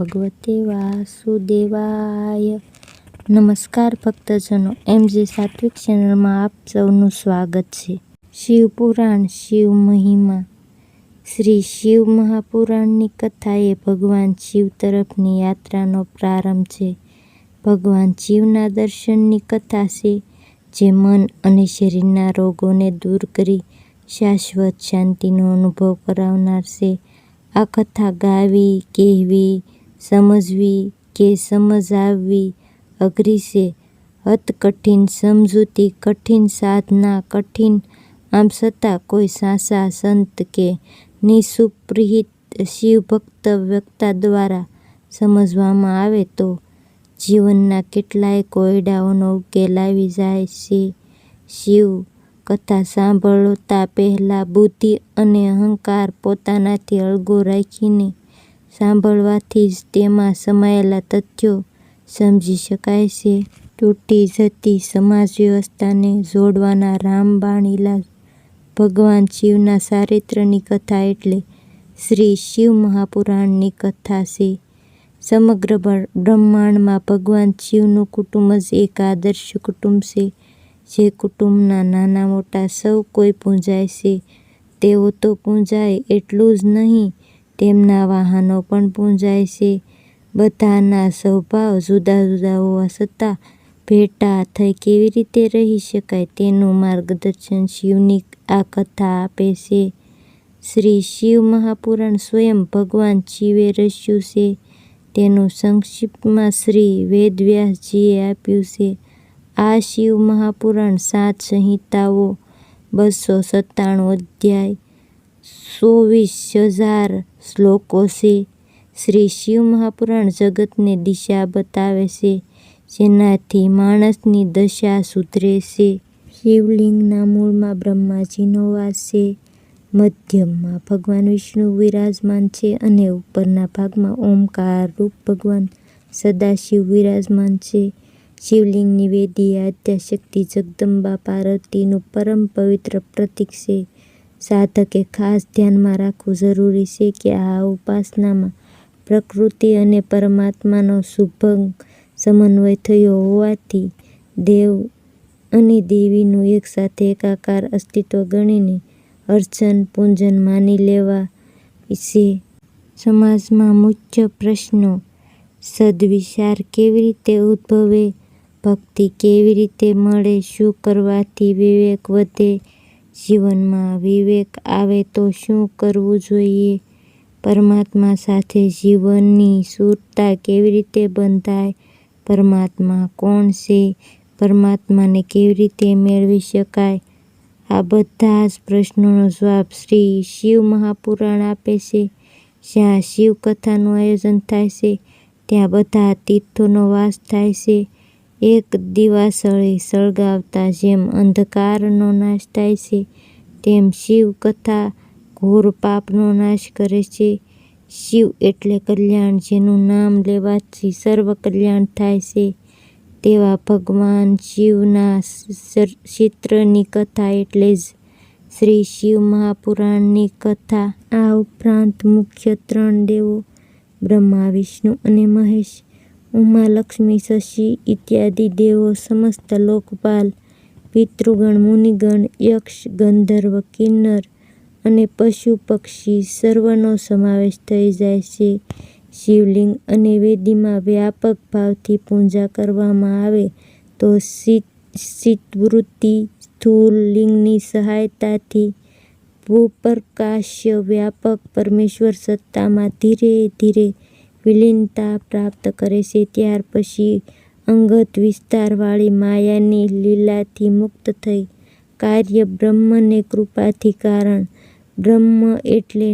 ભગવતે વાસુદેવાય. નમસ્કાર ભક્તજનો, એમજી સાત્વિક ચેનલમાં આપ સૌનું સ્વાગત છે. શિવ પુરાણ, શિવ મહિમા. શ્રી શિવ મહાપુરાણની કથા એ ભગવાન શિવ તરફની યાત્રાનો પ્રારંભ છે. ભગવાન શિવના દર્શનની કથા છે, જે મન અને શરીરના રોગોને દૂર કરી શાશ્વત શાંતિનો અનુભવ કરાવનાર છે. આ કથા ગાવી, કહેવી સમજવી કે સમજાવવી અઘરી છે. અત કઠિન સમજૂતી, કઠિન સાધના, કઠિન આમ છતાં કોઈ સાચા સંત કે નિસુપ્રહિત શિવભક્ત વક્તા દ્વારા સમજવામાં આવે તો જીવનના કેટલાય કોયડાઓનો ઉકેલ આવી જાય છે. શિવ કથા સાંભળતા પહેલાં બુદ્ધિ અને અહંકાર પોતાનાથી અળગો રાખીને સાંભળવાથી જ તેમાં સમાયેલા તથ્યો સમજી શકાય છે. તૂટી જતી સમાજ વ્યવસ્થાને જોડવાના રામબાણ ઇલાજ ભગવાન શિવના ચારિત્રની કથા એટલે શ્રી શિવ મહાપુરાણની કથા છે. સમગ્ર બ્રહ્માંડમાં ભગવાન શિવનું કુટુંબ જ એક આદર્શ કુટુંબ છે, જે કુટુંબના નાના મોટા સૌ કોઈ પૂંજાય છે. તેઓ તો પૂજાય એટલું જ નહીં તેમના વાહનો પણ પૂંજાય છે. બધાના સ્વભાવ જુદા જુદા હોવા છતાં ભેટા થઈ કેવી રીતે રહી શકાય તેનું માર્ગદર્શન શિવની આ કથા આપે છે. શ્રી શિવ મહાપુરાણ સ્વયં ભગવાન શિવે રચ્યું છે. તેનું સંક્ષિપ્તમાં શ્રી વેદવ્યાસજીએ આપ્યું છે. આ શિવ મહાપુરાણ સાત સંહિતાઓ, બસો સત્તાણું અધ્યાય ચોવીસ હજાર શ્લોકો છે. શ્રી શિવ મહાપુરાણ જગતને દિશા બતાવે છે, જેનાથી માણસની દશા સુધરે છે. શિવલિંગના મૂળમાં બ્રહ્માજીનો વાસ છે. મધ્યમાં ભગવાન વિષ્ણુ વિરાજમાન છે અને ઉપરના ભાગમાં ઓમકાર રૂપ ભગવાન સદાશિવ વિરાજમાન છે. શિવલિંગની વેદી આદ્યાશક્તિ જગદંબા પાર્વતીનું પરમ પવિત્ર પ્રતીક છે. સાધકે ખાસ ધ્યાનમાં રાખવું જરૂરી છે કે આ ઉપાસનામાં પ્રકૃતિ અને પરમાત્માનો શુભંગ સમન્વય થયો હોવાથી દેવ અને દેવીનું એકસાથે એકાકાર અસ્તિત્વ ગણીને અર્ચન પૂજન માની લેવા છે સમાજમાં મુખ્ય પ્રશ્નો, સદવિચાર કેવી રીતે ઉદ્ભવે, ભક્તિ કેવી રીતે મળે, શું કરવાથી વિવેક વધે જીવનમાં વિવેક આવે તો શું કરવું જોઈએ? પરમાત્મા સાથે જીવનની સુરતા કેવી રીતે બંધાય? પરમાત્મા કોણ છે? પરમાત્માને કેવી રીતે મેળવી શકાય? આ બધા જ પ્રશ્નોનો જવાબ શ્રી શિવ મહાપુરાણ આપે છે. જ્યાં શિવ કથાનું આયોજન થાય છે, ત્યાં બધા તીર્થોનો વાસ થાય છે. એક દિવાસળી સળગાવતા જેમ અંધકારનો નાશ થાય છે, તેમ શિવ કથા ઘોર પાપનો નાશ કરે છે. શિવ એટલે કલ્યાણ જેનું નામ લેવાથી સર્વ કલ્યાણ થાય છે. તેવા ભગવાન શિવના ચિત્રની કથા એટલે જ શ્રી શિવ મહાપુરાણની કથા આ ઉપરાંત મુખ્ય ત્રણ દેવો બ્રહ્મા વિષ્ણુ અને મહેશ ઉમા લક્ષ્મી શશી ઇત્યાદિ દેવો, સમસ્ત લોકપાલ, પિતૃગણ, મુનિગણ, યક્ષ, ગંધર્વ, કિન્નર અને પશુ પક્ષી સર્વનો સમાવેશ થઈ જાય છે. શિવલિંગ અને વેદીમાં વ્યાપક ભાવથી પૂજા કરવામાં આવે તો ચિત્તવૃત્તિ સ્થૂળ લિંગની સહાયતાથી ભૂપ્રકાશ્ય વ્યાપક પરમેશ્વર સત્તામાં ધીરે ધીરે વિલીનતા પ્રાપ્ત કરે છે. ત્યાર પછી અંગત વિસ્તારવાળી માયાની લીલાથી મુક્ત થઈ. કાર્ય બ્રહ્મને કૃપાથી કારણ. બ્રહ્મ એટલે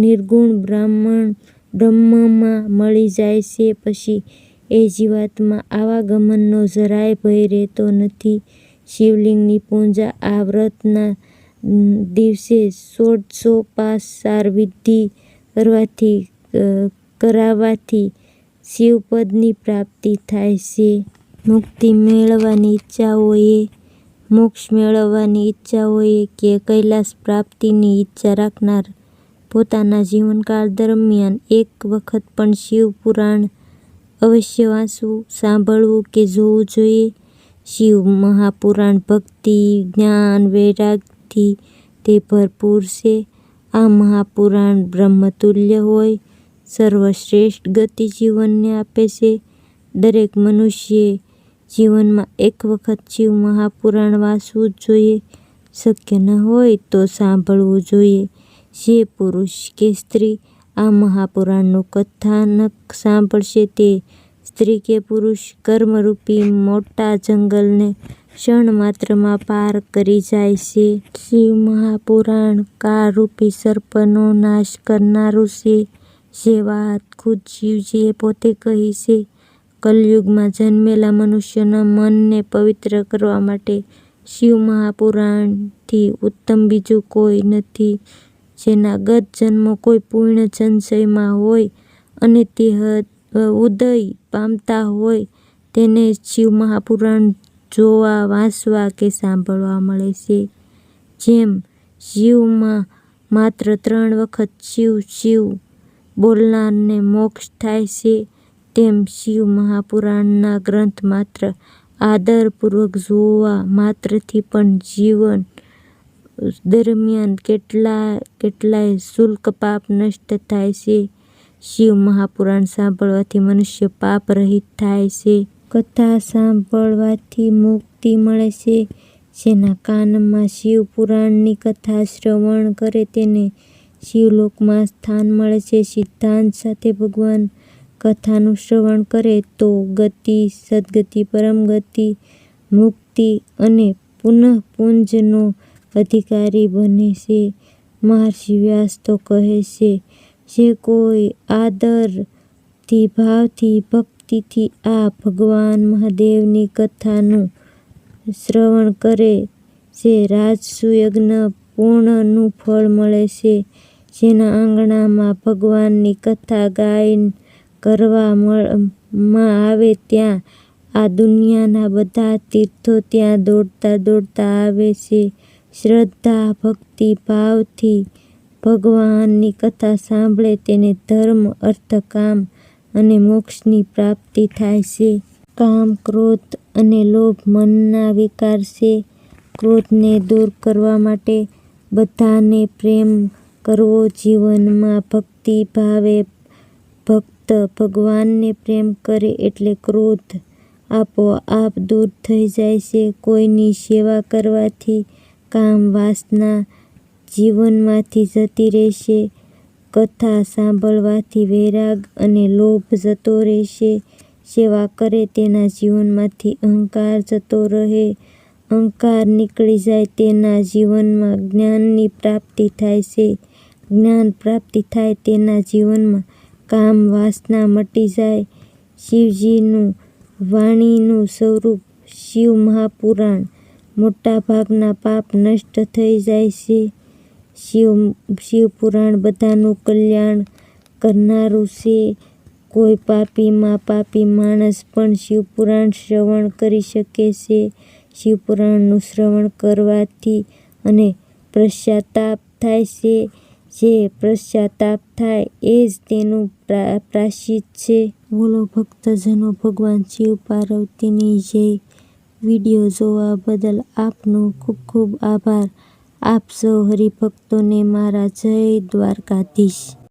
નિર્ગુણ બ્રાહ્મણ બ્રહ્મમાં મળી જાય છે પછી એ જીવાત્મા આવાગમનનો જરાય ભય રહેતો નથી. શિવલિંગની પૂજા આ વ્રતના દિવસે ષોડશોપચાર વિધિ કરવાથી કરાવવાથી શિવપદની પ્રાપ્તિ થાય છે મુક્તિ મેળવવાની ઈચ્છા હોય મોક્ષ મેળવવાની ઈચ્છા હોય કે કૈલાસ પ્રાપ્તિની ઈચ્છા રાખનાર પોતાના જીવનકાળ દરમિયાન એક વખત પણ શિવ પુરાણ અવશ્ય વાંચવું, સાંભળવું કે જોવું જોઈએ. શિવ મહાપુરાણ ભક્તિ, જ્ઞાન, વૈરાગથી તે ભરપૂર છે. આ મહાપુરાણ બ્રહ્મતુલ્ય હોય, સર્વશ્રેષ્ઠ ગતિ જીવનને આપે છે. દરેક મનુષ્યે જીવનમાં એક વખત શિવ મહાપુરાણ વાંચવું જ જોઈએ. શક્ય ન હોય તો સાંભળવું જોઈએ. જે પુરુષ કે સ્ત્રી આ મહાપુરાણનું કથાનક સાંભળશે તે સ્ત્રી કે પુરુષ કર્મરૂપી મોટા જંગલને ક્ષણ માત્રમાં પાર કરી જાય છે. શિવ મહાપુરાણ કાળરૂપી સર્પનો નાશ કરનારું છે. જે વાત ખુદ શિવજીએ પોતે કહી છે. કલયુગમાં જન્મેલા મનુષ્યના મનને પવિત્ર કરવા માટે શિવ મહાપુરાણથી ઉત્તમ બીજું કોઈ નથી. જેના ગત જન્મો કોઈ પૂર્ણ સંચયમાં હોય અને તે ઉદય પામતા હોય તેને શિવ મહાપુરાણ જોવા, વાંચવા કે સાંભળવા મળે છે. જેમ શિવમાં માત્ર ત્રણ વખત શિવ શિવ બોલનારને મોક્ષ થાય છે તેમ શિવ મહાપુરાણના ગ્રંથ માત્ર આદરપૂર્વક જોવા માત્રથી પણ જીવન દરમિયાન કેટલા, કેટલાય શુલ્ક પાપ નષ્ટ થાય છે. શિવ મહાપુરાણ સાંભળવાથી મનુષ્ય પાપ રહિત થાય છે. કથા સાંભળવાથી મુક્તિ મળે છે. જેના કાનમાં શિવ પુરાણની કથા શ્રવણ કરે તેને શિવલોકમાં સ્થાન મળે છે. સિદ્ધાંત સાથે ભગવાન કથાનું શ્રવણ કરે તો ગતિ, સદ્ગતિ, પરમગતિ, મુક્તિ અને પુનઃપુંજનો અધિકારી બને છે. મહર્ષિ વ્યાસ તો કહે છે જે કોઈ આદરથી, ભાવથી, ભક્તિથી આ ભગવાન મહાદેવની કથાનું શ્રવણ કરે છે રાજસુયજ્ઞ પૂર્ણનું ફળ મળે છે. જેના આંગણામાં ભગવાનની કથા ગાયન કરવામાં આવે ત્યાં આ દુનિયાના બધા તીર્થો ત્યાં દોડતા દોડતા આવે છે. શ્રદ્ધા, ભક્તિ ભાવથી ભગવાનની કથા સાંભળે તેને ધર્મ, અર્થ, કામ અને મોક્ષની પ્રાપ્તિ થાય છે. કામ, ક્રોધ અને લોભ મનના વિકાર છે. ક્રોધને દૂર કરવા માટે બધાને પ્રેમ કરવો. જીવનમાં ભક્તિ ભાવે, ભક્ત ભગવાનને પ્રેમ કરે એટલે ક્રોધ આપોઆપ દૂર થઈ જાય છે. કોઈની સેવા કરવાથી કામ વાસના જીવનમાંથી જતી રહેશે. કથા સાંભળવાથી વૈરાગ અને લોભ જતો રહેશે. સેવા કરે તેના જીવનમાંથી અહંકાર જતો રહે. અહંકાર નીકળી જાય તેના જીવનમાં જ્ઞાનની પ્રાપ્તિ થાય છે. જ્ઞાન પ્રાપ્તિ થાય તેના જીવનમાં કામ વાસના મટી જાય. શિવજીનું વાણીનું સ્વરૂપ શિવ મહાપુરાણ મોટાભાગના પાપ નષ્ટ થઈ જાય છે. શિવ, શિવપુરાણ બધાનું કલ્યાણ કરનારું છે. કોઈ પાપીમાં પાપી માણસ પણ શિવપુરાણ શ્રવણ કરી શકે છે. શિવપુરાણનું શ્રવણ કરવાથી અને પશ્ચાતાપ થાય છે. જે પશ્ચાતાપ થાય એ જ તેનું પ્રાશ્ચિત છે. બોલો, ભક્તજનો, ભગવાન શિવ પાર્વતીની જય. વીડિયો જોવા બદલ આપનો ખૂબ ખૂબ આભાર. આપ સૌ હરિભક્તોને મારા જય દ્વારકાધીશ.